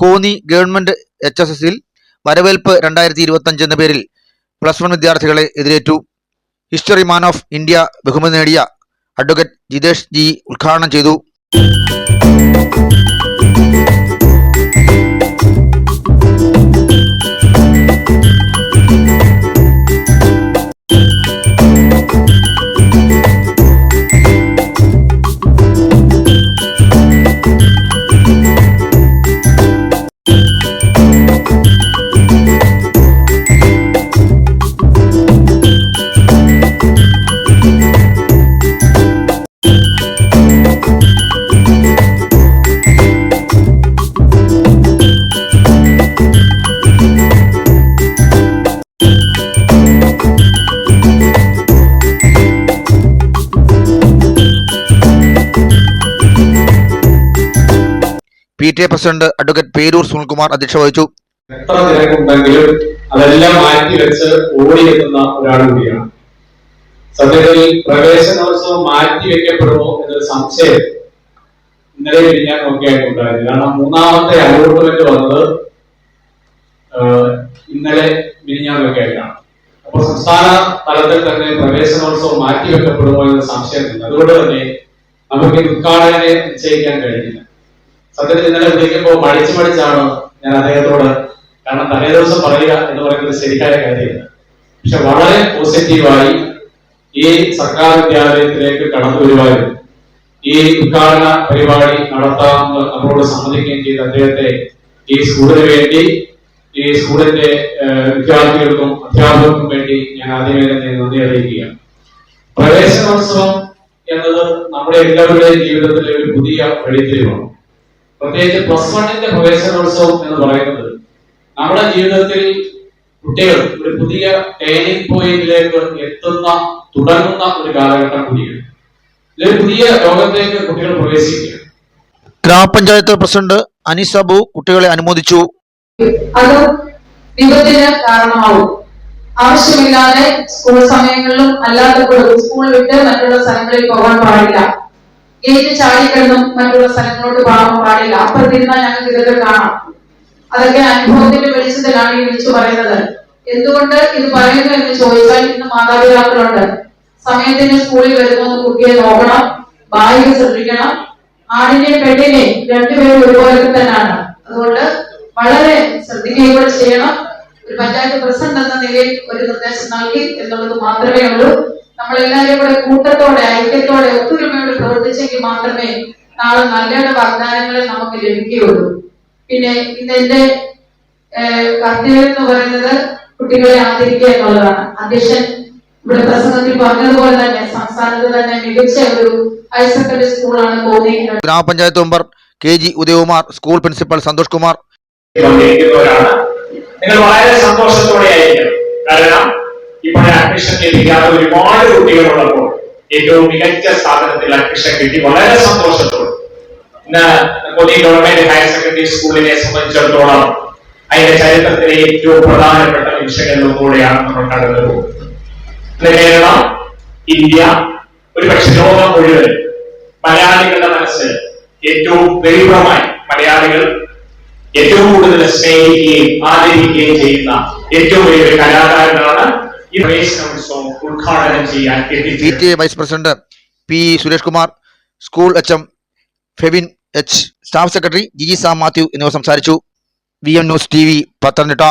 Konni government H S എസിൽ വരവേൽപ്പ് രണ്ടായിരത്തി ഇരുപത്തഞ്ച് എന്ന പേരിൽ പ്ലസ് വൺ വിദ്യാർത്ഥികളെ എതിരേറ്റു. ഹിസ്റ്ററി മാൻ ഓഫ് ഇന്ത്യ ബഹുമതി നേടിയ അഡ്വക്കേറ്റ് ജിതേഷ് ജി ഉദ്ഘാടനം ചെയ്തു. P T A president advocate Peroor Sunilkumar അധ്യക്ഷ വഹിച്ചു. എത്ര തിരക്കുണ്ടെങ്കിലും അതെല്ലാം മാറ്റി വെച്ച് ഓടിയെത്തുന്ന ഒരാൾ കൂടിയാണ്. സത്യത്തിൽ പ്രവേശനോത്സവം മാറ്റി വെക്കപ്പെടുമോ എന്നൊരു സംശയം ഇന്നലെ ഞാൻ നോക്കിയായിട്ടുണ്ടായിരുന്നു കാരണം മൂന്നാമത്തെ അലോട്ട്മെന്റ് വന്നത് ഇന്നലെ മിനിഞ്ഞാന്നൊക്കെ ആയിട്ടാണ്. അപ്പൊ സംസ്ഥാന തലത്തിൽ തന്നെ പ്രവേശനോത്സവം മാറ്റി വെക്കപ്പെടുമോ എന്ന സംശയമുണ്ട്. അതുകൊണ്ട് തന്നെ നമുക്ക് ഉദ്ഘാടകനെ നിശ്ചയിക്കാൻ കഴിഞ്ഞില്ല. സത്യത്തിൽ ഇന്നലെ വിളിക്കുമ്പോൾ മടിച്ചു മടിച്ചാണ് ഞാൻ അദ്ദേഹത്തോട് കാരണം തലേ ദിവസം പറയുക എന്ന് പറയുന്നത് ശരിയായ കാര്യമില്ല. പക്ഷെ വളരെ പോസിറ്റീവായി ഈ സർക്കാർ വിദ്യാലയത്തിലേക്ക് കടന്നു വരുവാനും ഈ ഉദ്ഘാടന പരിപാടി നടത്താമെന്ന് നമ്മളോട് സമ്മതിക്കുകയും ചെയ്ത അദ്ദേഹത്തെ ഈ സ്കൂളിന് വേണ്ടി ഈ സ്കൂളിന്റെ വിദ്യാർത്ഥികൾക്കും അധ്യാപകർക്കും വേണ്ടി ഞാൻ ആദ്യമേ തന്നെ നന്ദി അറിയിക്കുകയാണ്. പ്രവേശനോത്സവം എന്നത് നമ്മുടെ എല്ലാവരുടെയും ജീവിതത്തിലെ ഒരു പുതിയ വഴിത്തിരിവാണ് പ്രത്യേകിച്ച് പ്ലസ് വണ്ണിന്റെ പ്രവേശനോത്സവം എന്ന് പറയുന്നത് നമ്മുടെ ജീവിതത്തിൽ കുട്ടികൾ ഒരു പുതിയ ടേണിംഗ് പോയിന്റിലേക്ക് എത്തുന്ന തുടങ്ങുന്ന ഒരു കാലഘട്ടം കൂടിയാണ്. ഇതൊരു പുതിയ ലോകത്തേക്ക് കുട്ടികൾ പ്രവേശിക്കുക ഗ്രാമപഞ്ചായത്ത് പ്രസിഡന്റ് അനീസ് അബു കുട്ടികളെ അനുമോദിച്ചു. അത് വിപത്തിന് കാരണമാവും. ആവശ്യമില്ലാതെ സ്കൂൾ സമയങ്ങളിലും അല്ലാത്തപ്പോഴും സ്കൂൾ വിട്ട് മറ്റുള്ള സ്ഥലങ്ങളിൽ പോകാൻ പാടില്ല. ഗേറ്റ് ചാടിക്കിടന്നും മറ്റുള്ള സ്ഥലങ്ങളോട് പോകാൻ പാടില്ല. അപ്പുറത്തിരുന്നാൽ ഞങ്ങൾക്ക് ഇതൊക്കെ കാണാം. അതൊക്കെ അനുഭവത്തിന്റെ വെളിച്ചത്തിലാണ് ഈ വിളിച്ചു പറയുന്നത്. എന്തുകൊണ്ട് ഇത് പറയുന്നു എന്ന് ചോദിച്ചാൽ ഇന്ന് മാതാപിതാക്കളുണ്ട്. സമയത്തിന് സ്കൂളിൽ വരുന്ന കുട്ടിയെ നോക്കണം ബാഗ് ശ്രദ്ധിക്കണം. ആടിനെ പെണ്ണിനെ രണ്ടുപേരും ഒരുപോലെ തന്നെയാണ്. അതുകൊണ്ട് വളരെ ശ്രദ്ധിക്കുകയും കൂടെ ചെയ്യണം. ഒരു പഞ്ചായത്ത് പ്രസിഡന്റ് എന്ന നിലയിൽ ഒരു നിർദ്ദേശം നൽകി എന്നുള്ളത് മാത്രമേ ഉള്ളൂ. നമ്മൾ എല്ലാവരും കൂടെ കൂട്ടത്തോടെ ഐക്യത്തോടെ ഒത്തൊരുമയോടെ പ്രവർത്തിച്ചെങ്കിൽ മാത്രമേ നാളെ നല്ലയുടെ വാഗ്ദാനങ്ങളെ നമുക്ക് ലഭിക്കുകയുള്ളൂ. പിന്നെ ഇന്ന് എന്റെ കർത്തവ്യം എന്ന് പറയുന്നത് കുട്ടികളെ ആദരിക്കുക എന്നുള്ളതാണ്. അധ്യക്ഷൻ ഇവിടെ പ്രസംഗത്തിൽ പറഞ്ഞതുപോലെ തന്നെ സംസ്ഥാനത്ത് തന്നെ മികച്ച ഒരു ഹയർ സെക്കൻഡറി സ്കൂളാണ് Konni. Grama panchayat member K G Udayakumar school principal Santhosh Kumar. നിങ്ങൾ വളരെ സന്തോഷത്തോടെ ആയിരിക്കണം കാരണം ഇപ്പോൾ അഡ്മിഷൻ ലഭിക്കാത്ത ഒരുപാട് കുട്ടികളുള്ളപ്പോൾ ഏറ്റവും മികച്ച സ്ഥാപനത്തിൽ അഡ്മിഷൻ കിട്ടി. വളരെ സന്തോഷത്തോടെ. ഇന്ന് കൊച്ചി ഗവൺമെന്റ് ഹയർ സെക്കൻഡറി സ്കൂളിനെ സംബന്ധിച്ചിടത്തോളം അതിന്റെ ചരിത്രത്തിലെ ഏറ്റവും പ്രധാനപ്പെട്ട വിഷയങ്ങളിൽ കൂടെയാണ് നമ്മൾ കടന്നു കേരളം ഇന്ത്യ ഒരു പക്ഷെ ലോകം മുഴുവൻ മലയാളികളുടെ മനസ്സ് ഏറ്റവും ദൈവമായി മലയാളികൾ ഏറ്റവും കൂടുതൽ സ്നേഹിക്കുകയും ആദരിക്കുകയും ചെയ്യുന്ന ഏറ്റവും വലിയൊരു കലാകാരനാണ് P T A vice president P Suresh Kumar school H M Fevin H staff secretary G G Sam Mathew എന്നിവർ സംസാരിച്ചു. V M news T V Pathanamthitta.